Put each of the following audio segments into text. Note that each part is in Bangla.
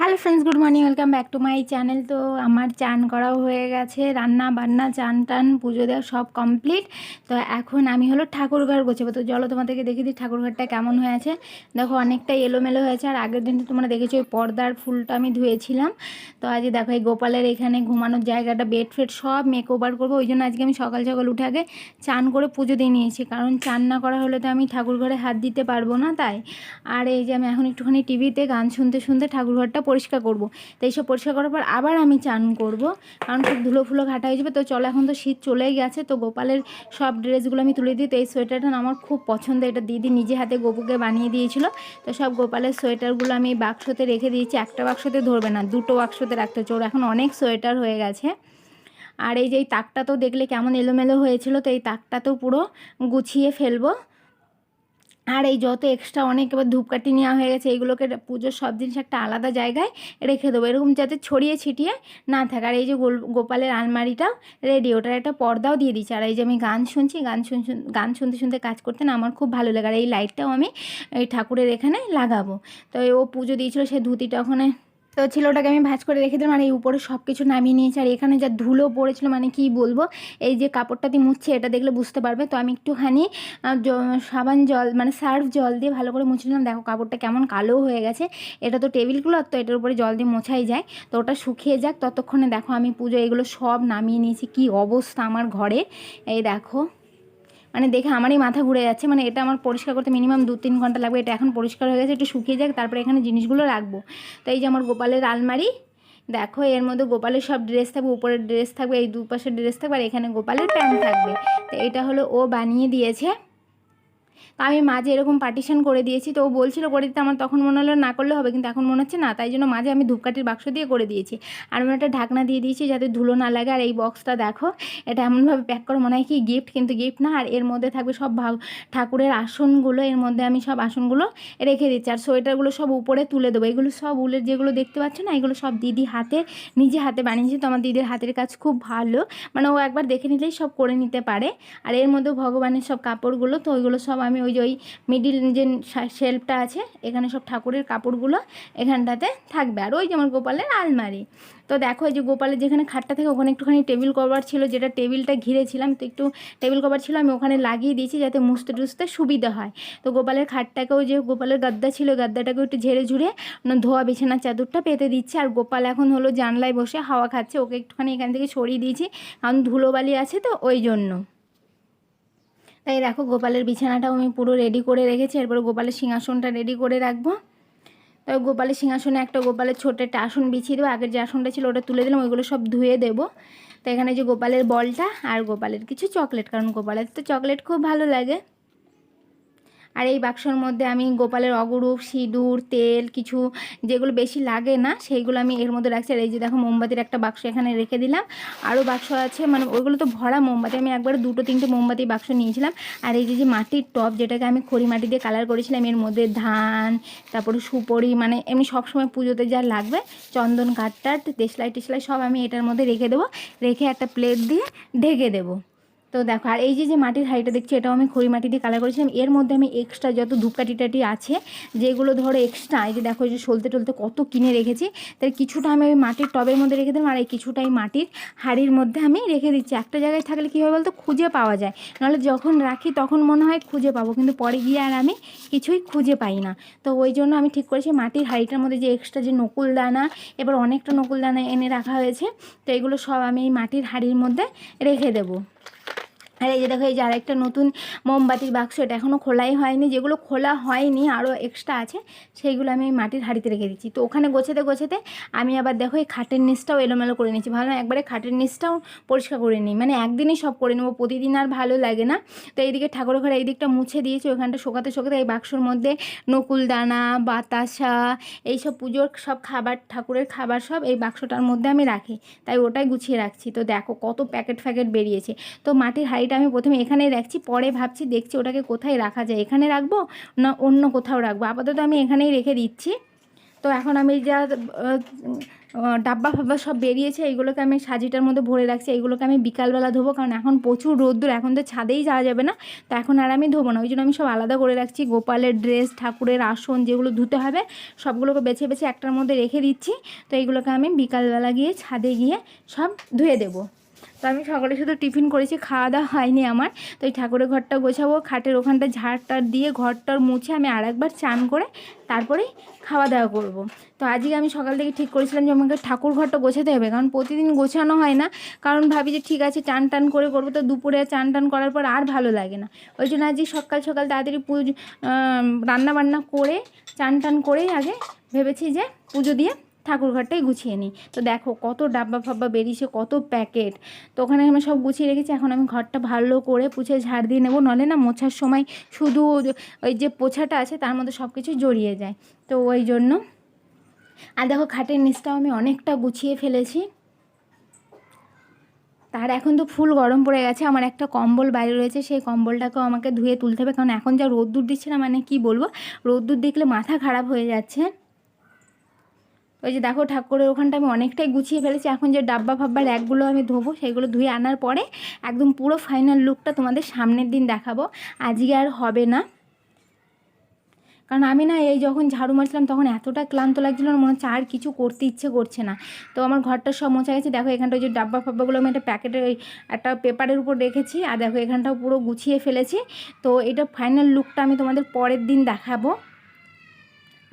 Hello friends good morning welcome back to my channel তো আমার চান করাও হয়ে গেছে, রান্না বান্না, চান টান, পুজো দেওয়া সব কমপ্লিট তো এখন আমি হলো ঠাকুরঘর গোছাবো। তো চলো তোমাদেরকে দেখে দিই ঠাকুরঘরটা কেমন হয়েছে। দেখো, অনেকটা এলোমেলো হয়েছে, আর আগের দিন তো তোমরা দেখেছ ওই পর্দার ফুলটা আমি ধুয়েছিলাম। তো আজ দেখো, এই গোপালের এখানে ঘুমানোর জায়গাটা বেড ফেড সব মেক ওভার করব। ওই জন্য আজকে আমি সকাল সকাল উঠে আগে চান করে পুজো দিয়ে নিয়েছি। কারণ চান না করা হলে তো আমি ঠাকুরঘরে হাত দিতে পারব না তাই। আর এই যে আমি এখন একটুখানি টিভিতে গান শুনতে শুনতে ঠাকুরঘরটা পরিষ্কার করব। তো এইসব পরিষ্কার করার পর আবার আমি চান করব। কারণ খুব ধুলো ফুলো ঘাটা হয়ে যাবে। তো চলো, এখন তো শীত চলেই গেছে। তো গোপালের সব ড্রেসগুলো আমি তুলে দিই। তো এই সোয়েটারটা আমার খুব পছন্দ এটা দিদি নিজে হাতে গোপুকে বানিয়ে দিয়েছিল। তো সব গোপালের সোয়েটারগুলো আমি বাক্সতে রেখে দিয়েছি। একটা বাক্সতে ধরবে না, দুটো বাক্সতে রাখতে হচ্ছে। ওর এখন অনেক সোয়েটার হয়ে গেছে। আর এই যে এই তাকটা তো দেখলে কেমন এলোমেলো হয়েছিল। তো এই তাকটা তো পুরো গুছিয়ে ফেলব। আর এই যত এক্সট্রা অনেক এবার ধূপকাঠি নেওয়া হয়ে গেছে এইগুলোকে পুজোর সব জিনিস একটা আলাদা জায়গায় রেখে দেবো। এরকম যাতে ছড়িয়ে ছিটিয়ে না থাকে। আর এই যে গোল গোপালের আলমারিটাও রেডি ওটার একটা পর্দাও দিয়ে দিচ্ছে আর এই যে আমি গান শুনছি, গান শুন গান শুনতে শুনতে কাজ করতে না আমার খুব ভালো লাগে। আর এই লাইটটাও আমি এই ঠাকুরের এখানে লাগাবো। তো ও পুজো দিয়েছিলো, সে ধুতিটা ওখানে তো ছিল ওটাকে আমি ভাজ করে রেখে দিলাম আর এই উপরে সব কিছু নামিয়ে নিয়েছি। আর এখানে যা ধুলো পড়েছিল মানে কি বলব, এই যে কাপড়টা দিয়ে মুছছে, এটা দেখলে বুঝতে পারবে। তো আমি একটুখানি সাবান জল মানে সার্ফ জল দিয়ে ভালো করে মুছে নিলাম। দেখো কাপড়টা কেমন কালো হয়ে গেছে। এটা তো টেবিল ক্লথ, তো এটার উপরে জল দিয়ে মোছাই যায়। তো ওটা শুকিয়ে যাক। ততক্ষণে দেখো আমি পুজো, এগুলো সব নামিয়ে নিয়েছি। কি অবস্থা আমার ঘরে। এই দেখো। মানে দেখে আমারই মাথা ঘুরে যাচ্ছে মানে এটা আমার পরিষ্কার করতে মিনিমাম দু তিন ঘণ্টা লাগবে, এটা এখন পরিষ্কার হয়ে গেছে, একটু শুকিয়ে যাক, তারপরে এখানে জিনিসগুলো রাখব। তো এই যে আমার গোপালের আলমারি, দেখো এর মধ্যে গোপালের সব ড্রেস থাকবে, উপরের ড্রেস থাকবে, এই দুপাশের ড্রেস থাকবে, আর এখানে গোপালের প্যান্ট থাকবে। তো এটা হলো ও বানিয়ে দিয়েছে। তো আমি মাঝে এরকম পার্টিশন করে দিয়েছি, তো ও বলছিল করে দিতে, আমার তখন মনে হলো না করলে হবে, কিন্তু এখন মনে হচ্ছে না, তাই জন্য মাঝে আমি ধূপকাঠির বাক্স দিয়ে করে দিয়েছি। আর আমি একটা ঢাকনা দিয়ে দিয়েছি যাতে ধুলো না লাগে, আর এই বক্সটা দেখো, এটা এমনভাবে প্যাক করে, মনে হয় কি গিফট কিন্তু গিফট না, আর এর মধ্যে থাকবে সব ভাগ ঠাকুরের আসনগুলো, এর মধ্যে আমি সব আসনগুলো রেখে দিচ্ছি, আর সোয়েটারগুলো সব উপরে তুলে দেবো। এগুলো সব উলের যেগুলো দেখতে পাচ্ছ না, এগুলো সব দিদি হাতে, নিজে হাতে বানিয়েছে, তো আমার দিদির হাতের কাজ খুব ভালো। মানে ও একবার দেখে নিলেই সব করে নিতে পারে, আর এর মধ্যে ভগবানের সব কাপড়গুলো, তো ওইগুলো সব আমি ওই যে ওই মিডিল যে শেল্ফটা আছে, এখানে সব ঠাকুরের কাপড়গুলো এখানটাতে থাকবে। আর ওই যে আমার গোপালের আলমারি। তো দেখো এই যে গোপালের যেখানে খাটটা থাকে, ওখানে একটুখানি টেবিল কভার ছিল, যেটা টেবিলটা ঘিরেছিলাম। তো একটু টেবিল কভার ছিল, আমি ওখানে লাগিয়ে দিয়েছি যাতে মুছতে টুছতে সুবিধা হয়। তো গোপালের খাটটাকেও যে গোপালের গাদ্দা ছিল, গাদ্দাটাকেও একটু ঝেড়ে ঝুড়ে ধোয়া বিছানার চাদরটা পেতে দিচ্ছে। আর গোপাল এখন হলো জানলায় বসে হাওয়া খাচ্ছে, ওকে একটুখানি এখান থেকে সরিয়ে দিয়েছি। কারণ ধুলোবালি আছে তো, ওই জন্য। তাই দেখো গোপালের বিছানাটাও আমি পুরো রেডি করে রেখেছি। এরপরে গোপালের সিংহাসনটা রেডি করে রাখব। তবে গোপালের সিংহাসনে একটা গোপালের ছোট একটা আসন বিছিয়ে দেবো। আগের যে আসনটা ছিল ওটা তুলে দিলাম, ওইগুলো সব ধুয়ে দেবো। তো এখানে যে গোপালের বলটা আর গোপালের কিছু চকলেট কারণ গোপালের তো চকলেট খুব ভালো লাগে। আর এই বাক্সর মধ্যে আমি গোপালের অগরূপ, সিঁদুর, তেল কিছু যেগুলো বেশি লাগে না, সেইগুলো আমি এর মধ্যে রাখছি। আর এই যে দেখো, মোমবাতির একটা বাক্স এখানে রেখে দিলাম। আরও বাক্স আছে মানে ওইগুলো তো ভরা মোমবাতি। আমি একবার দুটো, তিনটে মোমবাতি বাক্স নিয়েছিলাম। আর এই যে যে মাটির টপ, যেটাকে আমি খড়ি মাটি দিয়ে কালার করেছিলাম, এর মধ্যে ধান, তারপরে সুপরি মানে এমনি সবসময় পুজোতে যা লাগবে, চন্দন কাঠটা দেশলাই টেসলাই সব আমি এটার মধ্যে রেখে দেবো। রেখে একটা প্লেট দিয়ে ঢেকে দেবো। তো দেখো, আর এই যে যে মাটির হাঁড়িটা দেখছি, এটাও আমি খড়ি মাটি দিয়ে কালার করেছিলাম। এর মধ্যে আমি এক্সট্রা যত ধূপকাঠি টাটি আছে, যেগুলো ধরো এক্সট্রা এই যে দেখো যে সলতে টলতে কত কিনে রেখেছি তাই কিছুটা আমি ওই মাটির টবের মধ্যে রেখে দিলাম, আর এই কিছুটা এই মাটির হাঁড়ির মধ্যে আমি রেখে দিচ্ছি। একটা জায়গায় থাকলে কী হবে বলতো, খুঁজে পাওয়া যায়। নাহলে যখন রাখি, তখন মনে হয় খুঁজে পাবো, কিন্তু পরে গিয়ে আর আমি কিছুই খুঁজে পাই না। তো ওই জন্য আমি ঠিক করেছি, মাটির হাঁড়িটার মধ্যে যে এক্সট্রা যে নকুল দানা, এবার অনেকটা নকুল দানা এনে রাখা হয়েছে, তো এগুলো সব আমি এই মাটির হাঁড়ির মধ্যে রেখে দেবো। আর এই যে দেখো, এই যে আরেকটা নতুন মোমবাতির বাক্স, এটা এখনও খোলাই হয়নি। যেগুলো খোলা হয়নি আরও এক্সট্রা আছে, সেইগুলো আমি মাটির হাঁড়িতে রেখে দিচ্ছি। তো ওখানে গোছাতে গোছাতে আমি আবার দেখো, এই খাটের নিচটাও এলোমেলো করে নিচ্ছি ভালো একবারে খাটের নিচটাও পরিষ্কার করে নিই। মানে একদিনই সব করে নেব, প্রতিদিন আর ভালো লাগে না। তো এইদিকে ঠাকুর ঘরে এই দিকটা মুছে দিয়েছি ওখানটা শোকাতে শোকাতে এই বাক্সর মধ্যে নকুল দানা বাতাসা, এইসব পুজোর সব খাবার, ঠাকুরের খাবার সব এই বাক্সটার মধ্যে আমি রাখি। তাই ওটাই গুছিয়ে রাখছি। তো দেখো, কত প্যাকেট ফ্যাকেট বেরিয়েছে। তো মাটির হাঁড়িটা আমি প্রথমে এখানেই রাখছি, পরে ভাবছি দেখছি ওটাকে কোথায় রাখা যায়। এখানে রাখব না অন্য কোথাও রাখব? আপাতত আমি এখানেই রেখে দিচ্ছি। তো এখন আমি যা ডাব্বা ফাব্বা সব বেরিয়েছে এইগুলোকে আমি সাজিটার মধ্যে ভরে রাখছি এইগুলোকে আমি বিকালবেলা ধোবো, কারণ এখন প্রচুর রোদ্দুর, এখন তো ছাদেই যাওয়া যাবে না, তো এখন আর আমি ধোবো না, ওই জন্য আমি সব আলাদা করে রাখছি, গোপালের ড্রেস, ঠাকুরের আসন, যেগুলো ধুতে হবে, সবগুলোকে বেছে বেছে একটার মধ্যে রেখে দিচ্ছি, তো এইগুলোকে আমি বিকালবেলা গিয়ে ছাদে গিয়ে সব ধুয়ে দেবো। তো আমি সকালে শুধু টিফিন করেছি খাওয়া দাওয়া হয়নি আমার। তো এই ঠাকুরের ঘরটা গোছাবো, খাটের ওখানটা ঝাড়টার দিয়ে ঘরটার মুছে আমি আরেকবার চান করে তারপরেই খাওয়া দাওয়া করব। তো আজকে আমি সকাল থেকে ঠিক করেছিলাম যে আমাকে ঠাকুর ঘরটা গোছাতে হবে, কারণ প্রতিদিন গোছানো হয় না। কারণ ভাবি যে ঠিক আছে চান টান করে করব, তো দুপুরে চান টান করার পর আর ভালো লাগে না। ওই জন্য আজকে সকাল সকাল তাড়াতাড়ি পুজো রান্না বান্না করে চান টান করেই আগে ভেবেছি যে পুজো দিয়ে ঠাকুর ঘরটাই গুছিয়ে নিই। তো দেখো কত ডাব্বা ফাব্বা বেরিয়েছে, কত প্যাকেট। তো ওখানে আমি সব গুছিয়ে রেখেছি, এখন আমি ঘরটা ভালো করে পুছে ঝাড় দিয়ে নেব, নলে না মোছার সময় শুধু ওই যে পোছাটা আছে তার মধ্যে সব কিছু জড়িয়ে যায়। তো ওই জন্য আর দেখো খাটের নিচটাও আমি অনেকটা গুছিয়ে ফেলেছি। তার এখন তো ফুল গরম পড়ে গেছে, আমার একটা কম্বল বাইরে রয়েছে, সেই কম্বলটাকেও আমাকে ধুয়ে তুলতে হবে, কারণ এখন যা রোদ্দুর দিচ্ছে না মানে কি বলব? রোদ্দুর দেখলে মাথা খারাপ হয়ে যাচ্ছে। ওই যে দেখো ঠাকুরের ওখানটা আমি অনেকটাই গুছিয়ে ফেলেছি। এখন যে ডাব্বা ফাব্বা র্যাকগুলো আমি ধোবো, সেগুলো ধুয়ে আনার পরে একদম পুরো ফাইনাল লুকটা তোমাদের সামনের দিন দেখাবো। আজকে আর হবে না। কারণ আমি না এই যখন ঝাড়ু মারছিলাম তখন এতটা ক্লান্ত লাগছিল মনে হচ্ছে আর কিছু করতে ইচ্ছে করছে না। তো আমার ঘরটা সব মোছা গেছে। দেখো এখানটা ওই যে ডাব্বা ফাব্বাগুলো আমি একটা প্যাকেটের ওই একটা পেপারের উপর রেখেছি। আর দেখো এখানটাও পুরো গুছিয়ে ফেলেছি। তো এটা ফাইনাল লুকটা আমি তোমাদের পরের দিন দেখাবো।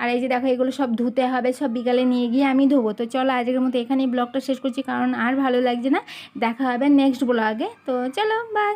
আর এই যে দেখো, এগুলো সব ধুতে হবে, সব বিকালে নিয়ে গিয়ে আমি ধোবো। তো চলো, আজকের মতো এখানেই ব্লগটা শেষ করছি, কারণ আর ভালো লাগছে না। দেখা হবে নেক্সট ব্লগে তো চলো বাই